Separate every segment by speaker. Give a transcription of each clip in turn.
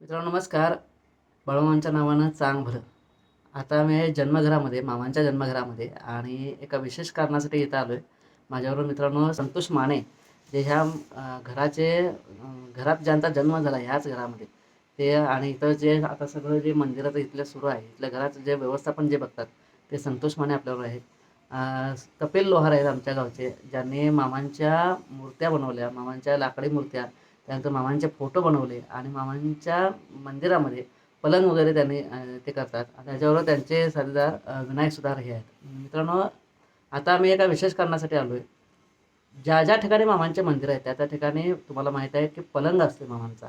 Speaker 1: मित्रांनो नमस्कार. बळवांच्या नावानं चांग भलं. आता मी जन्मघरामध्ये मामांच्या जन्मघरामध्ये आणि एका विशेष कारणासाठी इथं आलो आहे माझ्याबरोबर मित्रांनो संतोष माने जे ह्या घराचे घरात ज्यांचा जन्म झाला ह्याच घरामध्ये. ते आणि इथं जे आता सगळं जे मंदिराचं इथलं सुरू आहे इथल्या घराचं जे व्यवस्थापन जे बघतात ते संतोष माने आपल्याबरोबर आहेत. कपिल लोहार आहेत आमच्या गावचे. ज्यांनी मामांच्या मूर्त्या बनवल्या मामांच्या लाकडी मूर्त्या त्यानंतर मामांचे फोटो बनवले आणि मामांच्या मंदिरामध्ये पलंग वगैरे त्यांनी ते करतात. आणि त्याच्याबरोबर त्यांचे साथीदार विनायक सुधार हे आहेत. मित्रांनो आता आम्ही एका विशेष कारणासाठी आलो आहे ज्या ज्या ठिकाणी मामांचे मंदिर आहे त्या त्या ठिकाणी तुम्हाला माहीत आहे की पलंग असते मामांचा.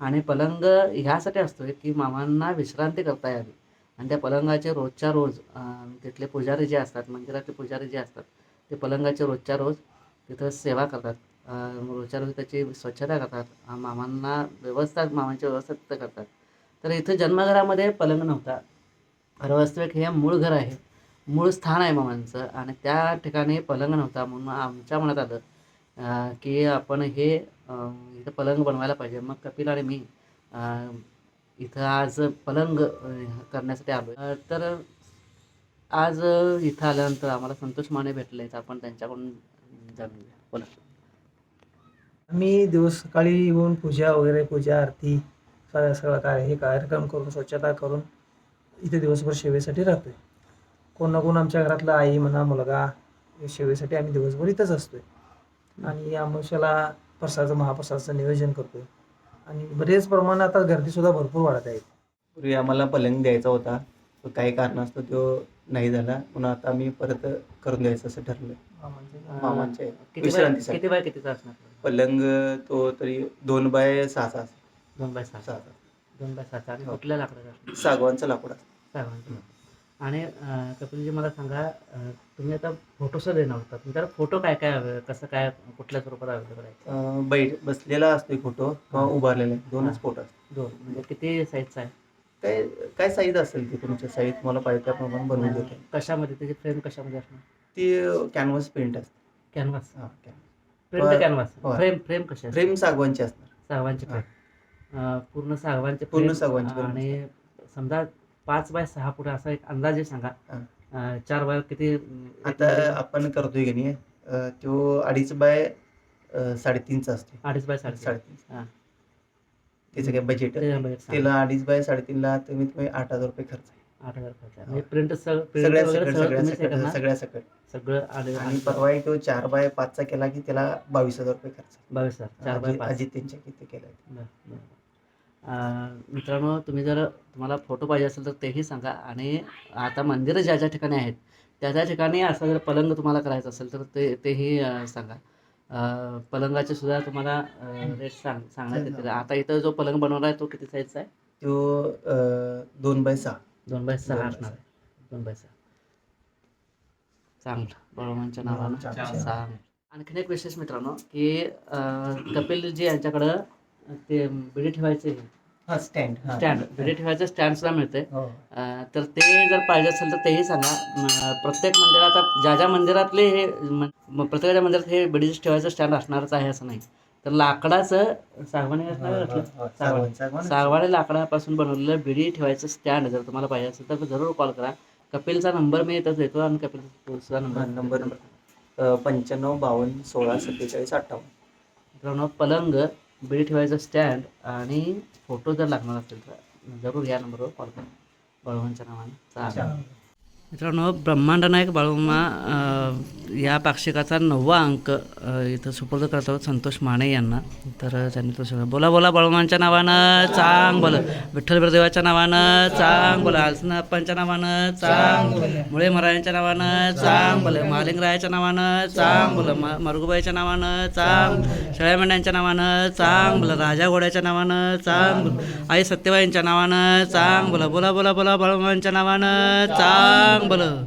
Speaker 1: आणि पलंग ह्यासाठी असतो की मामांना विश्रांती करता यावी. आणि त्या पलंगाचे रोजच्या रोज तिथले पुजारी जे असतात मंदिरातले पुजारी जे असतात ते पलंगाचे रोजच्या रोज तिथं सेवा करतात. रोजच्या रोज त्याची स्वच्छता करतात. मामांना व्यवस्था मामांची व्यवस्था तिथं करतात. तर इथं जन्मघरामध्ये पलंग नव्हता. खरं वास्तविक हे मूळ घर आहे. मूळ स्थान आहे मामांचं आणि त्या ठिकाणी पलंग नव्हता म्हणून आमच्या मनात आलं की आपण हे इथं पलंग बनवायला पाहिजे. मग कपिल आणि मी इथं आज पलंग करण्यासाठी आलो आहे तर आज इथं आल्यानंतर आम्हाला संतोष माने भेटले तर आपण त्यांच्याकडून जाणून घ्या बोला.
Speaker 2: आम्ही दिवस सकाळी येऊन पूजा वगैरे पूजा आरती सगळं सगळं काय हे कार्यक्रम करून स्वच्छता करून इथे दिवसभर सेवेसाठी राहतोय. कोण ना कोण आमच्या घरातला आई म्हणा मुलगा हे सेवेसाठी आम्ही दिवसभर इथंच असतोय. आणि आमच्याला प्रसादाचं महाप्रसादाचं नियोजन करतोय. आणि बरेच प्रमाणात आता गर्दीसुद्धा भरपूर वाढत आहे
Speaker 3: पूर्वी आम्हाला पलंग द्यायचा होता तो काही कारणास्तव तो नाही झाला म्हणून आता आम्ही परत करून द्यायचं असं ठरलं मामांचे
Speaker 1: किती बाय
Speaker 3: विश्रांतीसाठी.
Speaker 1: किती बाय कितीचा असणार
Speaker 3: पलंग तो तरी दोन बाय सहाचा असेल.
Speaker 1: दोन बाय सहा
Speaker 3: सहाचा
Speaker 1: दोन बाय सात आणि
Speaker 3: हो.
Speaker 1: कुठल्या लाकडाचा असणार
Speaker 3: सागवानचा लाकूड असतं.
Speaker 1: सागवानचं. आणि कपिलजी मला सांगा तुम्ही आता फोटोसुद्धा देणार होता तुमच्याकडे फोटो काय काय हवे कसं काय कुठल्या स्वरूपात अवेलेबल आहे
Speaker 3: बैठ बसलेला असतो फोटो किंवा. उभारलेला दोनच. फोटो असतात.
Speaker 1: दोन. म्हणजे किती साईजचा आहे?
Speaker 3: काय काय साईज असेल ती तुमच्या साईज तुम्हाला पाहिजे त्याप्रमाणे बनवून देतो.
Speaker 1: कशामध्ये? त्याची फ्रेम कशामध्ये असणार?
Speaker 3: ती कॅनव्हास प्रिंट असते.
Speaker 1: कॅनव्हास
Speaker 3: हा.
Speaker 1: प्रिंट. कॅनव्हास. फ्रेम फ्रेम कशी
Speaker 3: फ्रेम सागवानची असणार.
Speaker 1: सागवानची. फ्रेम पूर्ण सागवानचे
Speaker 3: पूर्ण सागवानची
Speaker 1: आणि समजा पाच बाय सहा फुट असा एक अंदाजे सांगा. अं, चार बाय किती
Speaker 3: आता आपण करतोय की नाही अं, तो अडीच बाय अं, साडेतीनचा असतो
Speaker 1: अडीच बाय साडे
Speaker 3: साडेतीन
Speaker 1: हा.
Speaker 3: त्याचं काय बजेट. त्याला अडीच बाय साडेतीनला तुम्ही तुम्ही आठ हजार रुपये खर्च आहे.
Speaker 1: आठ हजार खर्च आहे. म्हणजे प्रिंट प्रिंट
Speaker 3: सगळ्या सकट
Speaker 1: सगळं
Speaker 3: सगळ्या सकट
Speaker 1: करणार?
Speaker 3: सगळ्या सकट
Speaker 1: सगळं आणि
Speaker 3: आणि परवा एक तो चार बाय पाचचा केला की त्याला बावीस हजार रुपये खर्च.
Speaker 1: बावीस हजार चार बाय
Speaker 3: अजित-
Speaker 1: पाच
Speaker 3: अजित त्यांच्या किती केला
Speaker 1: बरं, बरं. मित्रांनो तुम्ही जर तुम्हाला फोटो पाहिजे असेल तर तेही सांगा. आणि आता मंदिरं ज्या ज्या ठिकाणी आहेत त्या त्या ठिकाणी असं जर पलंग तुम्हाला करायचं असेल तर ते तेही सांगा. अं, पलंगाचे सुद्धा तुम्हाला रेट सांग सांगण्यात येतील. आता इथं जो पलंग बनवला आहे तो किती साईजचा आहे?
Speaker 3: तो दोन बाय सहा.
Speaker 1: दोन बाय सहा असणार आहे. दोन बाय सहा. चांगलं. बळवंच्या नावानं. सांग आणखीन एक विशेष मित्रांनो की अं, कपिलजी यांच्याकडं ते बिडी ठेवायचे
Speaker 3: हा. स्टँड.
Speaker 1: स्टँड. बिडी ठेवायचं स्टँड सुद्धा मिळते
Speaker 3: हो
Speaker 1: तर ते जर पाहिजे असेल तर तेही सांगा. प्रत्येक मंदिरात ज्या ज्या मंदिरातले हे प्रत्येकाच्या मंदिरात हे बिडी ठेवायचं स्टँड असणारच आहे असं नाही. तर लाकडाचं सागवानी
Speaker 3: हो? हो,
Speaker 1: सागवानी.
Speaker 3: सागवान.
Speaker 1: लाकडापासून बनवलेलं बिडी ठेवायचं स्टँड. जर तुम्हाला पाहिजे असेल तर जरूर कॉल करा. कपिलचा नंबर मी इथंच देतो आणि कपिल सुद्धा
Speaker 3: हा,
Speaker 1: नंबर.
Speaker 3: नंबर पंच्याण्णव बावन्न सोळा सत्तेचाळीस अठ्ठावन्न.
Speaker 1: मित्रांनो पलंग बिडी ठेवायचं स्टँड आणि फोटो जर लागणार असेल तर जरूर या नंबरवर कॉल करा. बळवंच्या नावाने. चालेल. मित्रांनो ब्रह्मांड नायक बाळूमा या पाक्षिकाचा नववा अंक इथं सुपूर्द करत आहोत संतोष माने यांना तर त्यांनी तो सगळं बोला बोला बाळूमांच्या नावानं चांग बोला विठ्ठल बिरदेवाच्या नावानं चांग बोला आलसनाप्पांच्या नावानं चांग मुळे महाराजांच्या नावानं चांग बोला मालिंगरायाच्या नावानं चांग बोल मरगुबाईच्या नावानं चांग शेळ्या मेंढ्यांच्या नावानं चांग बोला राजा घोड्याच्या नावानं चांग बोला आई सत्यबाईंच्या नावानं चांग बोला बोला बोला बोला बाळूमांच्या नावानं चांग बरं.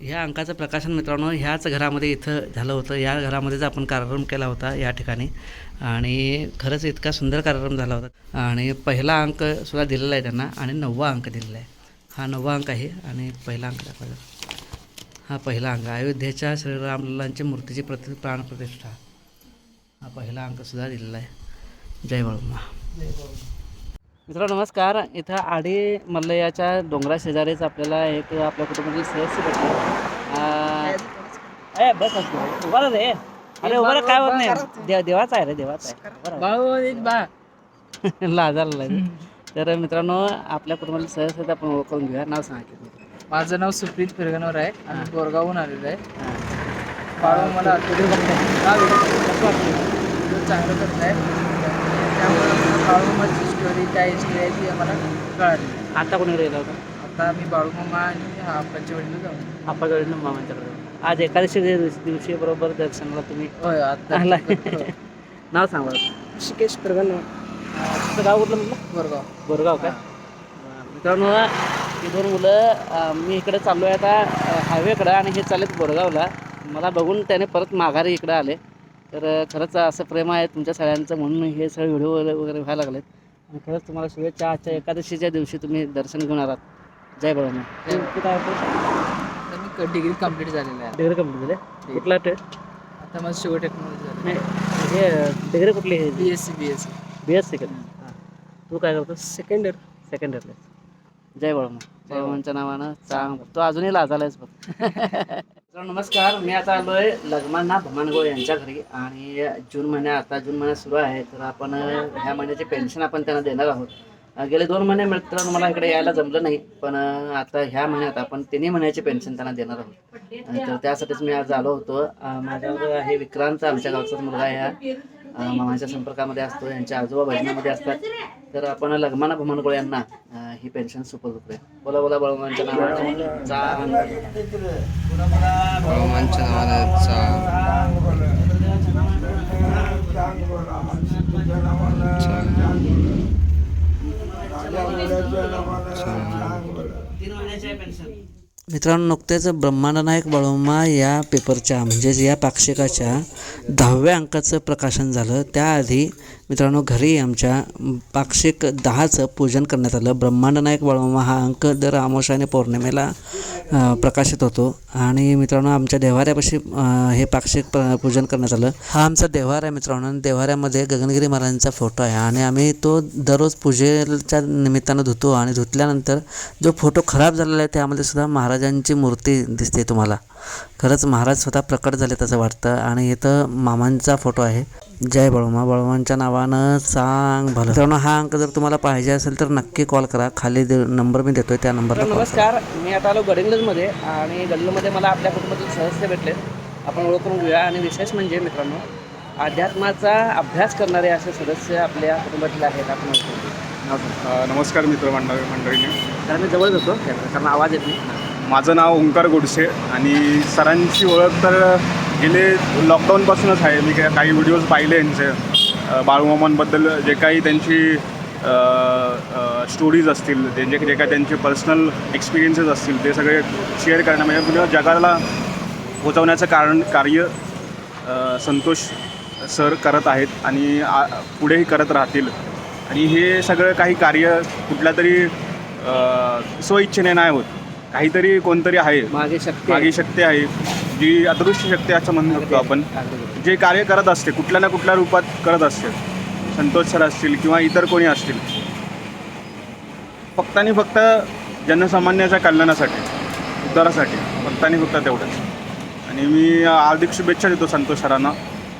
Speaker 1: ह्या अंकाचं प्रकाशन मित्रांनो ह्याच घरामध्ये इथं झालं होतं. या घरामध्येच आपण कार्यक्रम केला होता या ठिकाणी आणि खरंच इतका सुंदर कार्यक्रम झाला होता. आणि पहिला अंक सुद्धा दिलेला आहे त्यांना आणि नववा अंक दिलेला आहे. हा नववा अंक आहे आणि पहिला अंक दाखवा हा पहिला अंक अयोध्येच्या श्रीरामलांच्या मूर्तीची प्रति प्राणप्रतिष्ठा. हा पहिला अंकसुद्धा दिलेला आहे. जय बाळूमा मित्र नमस्कार. इथं आडी मल्लयाच्या डोंगरा शेजारीच आपल्याला एक आपल्या कुटुंबातील सदस्य भेटले. ए बस असतो उभा रे. अरे उभा रे, काय होत नाही? देव देवाचा आहे रे देवाचा आहे. उभा राहा. लाजारला आहे. तर मित्रांनो आपल्या कुटुंबातील सदस्य आपण ओळख करून घेऊया. नाव सांगा की तुमचं.
Speaker 4: माझं नाव सुप्रीत फिरगनवर आहे. आम्ही बोरगावहून आलेलो आहे. बाळू मला व्हिडिओ चांगलं करत आहे त्यामुळे बाळू माझी स्टोरी काय हिस्ट्री आहे ती आम्हाला कळाली.
Speaker 1: आता कोणीकडे गेला होता?
Speaker 4: आता आम्ही बाळू मामा आणि हा आप्पाच्या वडील जाऊ
Speaker 1: आपल्याकडे मामांच्याकडे आज एकादशी दिवस- दिवशी बरोबर दर्शनाला तुम्ही
Speaker 4: होय आता
Speaker 1: आला. नाव सांगा.
Speaker 4: शिकेश फिरगनवर
Speaker 1: तुमचं गाव कुठलं म्हटलं?
Speaker 4: बोरगाव.
Speaker 1: बोरगाव काय मित्रांनो ही दोन मुलं अं, मी इकडे चाललो आहे आता हायवेकडं आणि हे चाललेत बोरगावला. मला बघून त्याने परत माघारी इकडे आले. तर अं, खरंच असं प्रेम आहे तुमच्या सगळ्यांचं म्हणून हे सगळे व्हिडिओ वगैरे वगैरे व्हायला लागलेत. खरंच तुम्हाला शुभेच्छा. आजच्या एकादशीच्या दिवशी तुम्ही दर्शन घेऊन आलात. जय बाळा काय
Speaker 4: आता मी डिग्री कंप्लीट झालेलं आहे.
Speaker 1: डिग्री कंप्लीट झाले? कुठला ते?
Speaker 4: आता माझं शुगर टेक्नॉलॉजी झालं.
Speaker 1: नाही हे डिग्री कुठली
Speaker 4: B S C B S C
Speaker 1: B S C तू काय करतो
Speaker 4: सेकंड इयर
Speaker 1: सेकंड इयरला जय बाळमा बाळमांच्या नावानं चांग तो अजूनही लाजालायच बघ. नमस्कार. मी आता आलो आहे लग्मांना भमानगोळ यांच्या घरी आणि जून महिन्या आता जून महिना सुरू आहे तर आपण ह्या महिन्याचे पेन्शन आपण त्यांना देणार आहोत. गेले दोन महिने मित्रांनो मला इकडे यायला जमलं नाही पण आता ह्या महिन्यात आपण तिन्ही महिन्याचे पेन्शन त्यांना देणार आहोत. तर त्यासाठीच मी आज आलो होतो. अं, हे आहे विक्रांत आमच्या गावचाच मुलगा आहे हा. मामाच्या संपर्कामध्ये असतो यांच्या आजोबा भजनामध्ये असतात. तर आपण लग्माना भमानगोळ यांना ही पेन्शन सुपर करूया बोला बोला बळवंच्या नावानं. चांग
Speaker 5: हनुमानच्या नावानं
Speaker 1: मित्रांनो नुकतेच ब्रह्मांडनायक बळोमा या पेपरच्या म्हणजेच या पाक्षिकाच्या दहाव्या अंकाचं प्रकाशन झालं. त्याआधी मित्रांनो घरी आमच्या पाक्षिक दहाचं पूजन करण्यात आलं. ब्रह्मांड नायक बळोमा हा अंक दर अमावस्या आणि पौर्णिमेला प्रकाशित होतो. आणि मित्रांनो आमच्या देवाऱ्यापाशी हे पाक्षिक पूजन करण्यात आलं. हा आमचा देवार आहे मित्रांनो आणि देवाऱ्यामध्ये गगनगिरी महाराजांचा फोटो आहे. आणि आम्ही तो दररोज पूजेच्या निमित्तानं धुतो आणि धुतल्यानंतर जो फोटो खराब झालेला आहे त्यामध्ये सुद्धा महाराजांची मूर्ती दिसते तुम्हाला. खरंच महाराज स्वतः प्रकट झाले तसं वाटतं. आणि इथं मामांचा फोटो आहे. जय बळमा बळवांच्या नावानं सांग. भलं. हा अंक जर तुम्हाला पाहिजे असेल तर नक्की कॉल करा. खाली नंबर मी देतोय त्या नंबरला नमस्कार मी आता आलो गडिंग्लजमध्ये आणि गडिंग्लजमध्ये मला आपल्या कुटुंबातील सदस्य भेटले आपण ओळख करून घेऊया आणि विशेष म्हणजे मित्रांनो अध्यात्माचा अभ्यास करणारे असे सदस्य आपल्या कुटुंबातील आहेत आपण ओळखून घेऊ. नाव सांगा.
Speaker 6: अ, नमस्कार मित्रमंडळ मंडळीने.
Speaker 1: कारण मी जवळ होतो कारण आवाज येत नाही.
Speaker 6: माझं नाव ओंकार गोडसे आणि सरांची ओळख तर गेले लॉकडाऊनपासूनच आहे. मी काय- काही व्हिडिओज पाहिले यांचे. बाळूमामांबद्दल जे काही त्यांची स्टोरीज असतील त्यांचे जे काही त्यांचे पर्सनल एक्सपिरियन्सेस असतील ते सगळे शेअर करणं. म्हणजे पुन्हा जगाला पोचवण्याचं कारण कार्य संतोष सर करत आहेत आणि आ- पुढेही करत राहतील. आणि हे सगळं काही कार्य कुठल्या तरी स्वइच्छेने नाही होत. काहीतरी कोणतरी आहे.
Speaker 1: मागे शक्ती
Speaker 6: मागे शक्ती आहे. जी अदृश्य शक्ती असं म्हणू शकतो आपण. जे कार्य करत असते कुठल्या ना कुठल्या रूपात करत असते. संतोष सर असतील किंवा इतर कोणी असतील. फक्त आणि फक्त जनसामान्याच्या कल्याणासाठी उद्धारासाठी फक्त आणि फक्त तेवढंच. आणि मी हार्दिक शुभेच्छा देतो संतोष सरांना.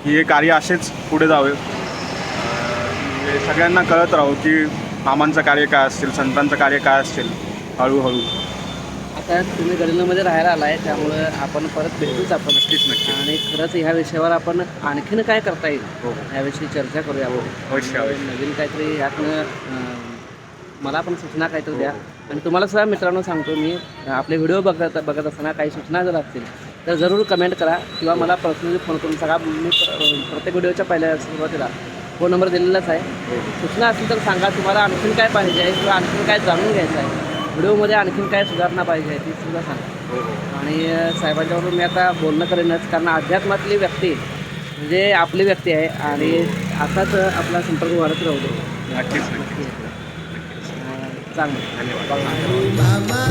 Speaker 6: की हे कार्य असेच पुढे जावे. म्हणजे सगळ्यांना कळत राहो की मामांचं कार्य काय असतील संतांचं कार्य काय असेल हळूहळू.
Speaker 1: आता तुम्ही गडिंगलजमध्ये राहायला आलाय त्यामुळं आपण परत भेटूच आपण.
Speaker 6: नक्कीच नक्की
Speaker 1: आणि खरंच ह्या विषयावर आपण आणखीन काय करता येईल?
Speaker 6: हो
Speaker 1: याविषयी चर्चा करूया आपण.
Speaker 6: अवश्य, अवश्य.
Speaker 1: नवीन काहीतरी यातनं अं, मला पण सूचना काहीतरी द्या. आणि तुम्हाला सुद्धा मित्रांनो सांगतो मी अं, आपले व्हिडिओ बघत बघत असताना काही सूचना जर असतील तर जरूर कमेंट करा किंवा मला पर्सनली फोन करून सांगा. मी प्र- प्रत्येक व्हिडिओच्या पहिल्या सुरुवातीला फोन नंबर दिलेलाच आहे. सूचना असतील तर सांगा. तुम्हाला आणखीन काय पाहिजे आहे किंवा आणखीन काय जाणून घ्यायचं आहे? व्हिडिओमध्ये आणखीन काय सुधारणा पाहिजे आहे ती सुद्धा सांगा. आणि अ, साहेबांच्याबरोबर मी आता बोलणं करेनच कारण अध्यात्मातली व्यक्ती म्हणजे आपली व्यक्ती आहे आणि असाच आपला संपर्क वाढत राहू दे.
Speaker 6: नक्कीच नक्कीच.
Speaker 1: अ, चांगलं.
Speaker 6: धन्यवाद.
Speaker 7: मामा